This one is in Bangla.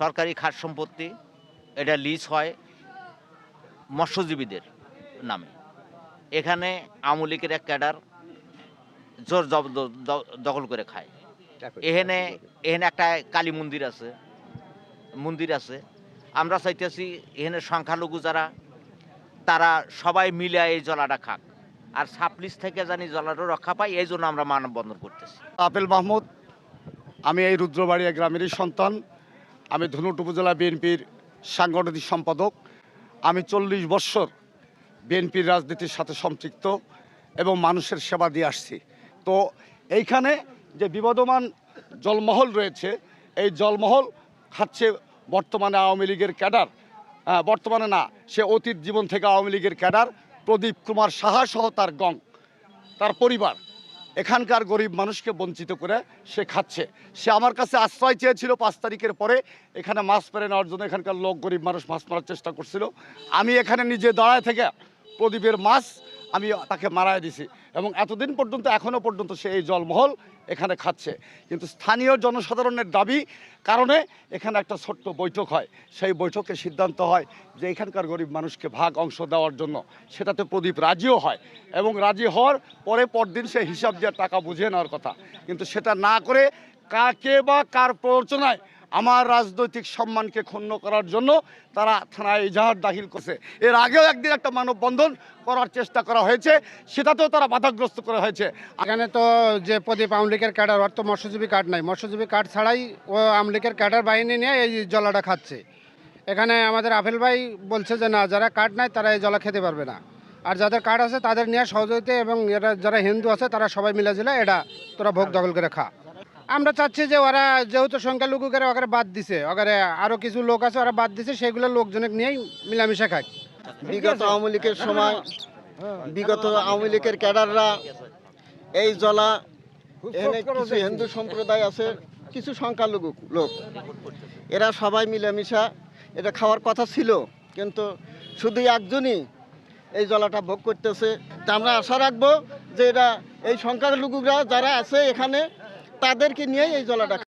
সরকারি খাস সম্পত্তি এটা লিজ হয় মৎস্যজীবীদের নামে। এখানে আওয়ামী লীগের এক ক্যাডার জোর দখল করে খায়। এখানে এখানে একটা কালী মন্দির আছে মন্দির আছে। আমরা চাইতেছি এখানে সংখ্যালঘু যারা তারা সবাই মিলে এই জলাটা খাক। আর সাপলিস থেকে জানি জলাটা রক্ষা পাই এই জন্য আমরা মানববন্ধন করতেছি। আপেল মাহমুদ আমি এই রুদ্রবাড়িয়া গ্রামেরই সন্তান। আমি ধনুট উপজেলা বিএনপির সাংগঠনিক সম্পাদক। আমি চল্লিশ বৎসর বিএনপির রাজনীতির সাথে সম্পৃক্ত এবং মানুষের সেবা দিয়ে আসছি। তো এইখানে যে বিবদমান জলমহল রয়েছে এই জলমহল খাচ্ছে বর্তমানে আওয়ামী লীগের ক্যাডার। আহ, বর্তমানে না সে অতীত জীবন থেকে আওয়ামী লীগের ক্যাডার প্রদীপ কুমার সাহা সহ তার গং তার পরিবার। এখানকার গরিব মানুষকে বঞ্চিত করে সে খাচ্ছে। সে আমার কাছে আশ্রয় চেয়েছিল পাঁচ তারিখের পরে। এখানে মাছ পেরে নেওয়ার জন্য এখানকার লোক, গরিব মানুষ মাছ মারার চেষ্টা করছিল। আমি এখানে নিজে দাঁড়ায় থেকে প্রদীপের মাছ আমি তাকে মারায় দিছি। এবং এতদিন পর্যন্ত এখনও পর্যন্ত সে এই জলমহল এখানে খাচ্ছে। কিন্তু স্থানীয় জনসাধারণের দাবি কারণে এখানে একটা ছোট্ট বৈঠক হয়। সেই বৈঠকে সিদ্ধান্ত হয় যে এখানকার গরিব মানুষকে ভাগ অংশ দেওয়ার জন্য সেটাতে প্রদীপ রাজিও হয় এবং রাজি হওয়ার পরে পরদিন সে হিসাব দেওয়ার টাকা বুঝিয়ে নেওয়ার কথা। কিন্তু সেটা না করে কাকে বা কার প্ররোচনায় আমার রাজনৈতিক সম্মানকে ক্ষুণ্ণ করার জন্য তারা থানায় ইজাহার দাখিল করছে। এর আগেও একদিন একটা মানববন্ধন করার চেষ্টা করা হয়েছে, সেটাতেও তারা বাধাগ্রস্ত করা হয়েছে। এখানে তো যে প্রদীপ আমলিকের ক্যাডার অর্থ মৎস্যজীবী কার্ড নাই। মৎস্যজীবী কার্ড ছাড়াই ও আমলিকের ক্যাডার বাহিনী নিয়ে এই জলাটা খাচ্ছে। এখানে আমাদের আফেল ভাই বলছে যে, না, যারা কার্ড নাই, তারা এই জলা খেতে পারবে না। আর যাদের কার্ড আছে, তাদের নিয়ে সহযোগিতা এবং এরা যারা হিন্দু আছে, তারা সবাই মিলে ঝিলে এটা তোরা ভোগ দখল করে খা। আমরা চাচ্ছি যে ওরা যেহেতু সংখ্যালঘু করে ওখানে বাদ দিছে ওখানে আরও কিছু লোক আছে ওরা বাদ দিছে, সেগুলো লোকজনকে নিয়েই মিলামিশা খায়। বিগত আওয়ামী লীগের সময়, বিগত আওয়ামী লীগের ক্যাডাররা এই জলা কিছু হিন্দু সম্প্রদায় আছে, কিছু সংখ্যালঘু লোক। এরা সবাই মিলেমিশা, এটা খাওয়ার কথা ছিল, কিন্তু শুধু একজনই এই জলাটা ভোগ করতেছে। তা আমরা আশা রাখব যে এটা এই সংখ্যালঘুরা যারা আছে এখানে তাদেরকে নিয়েই এই জলাটা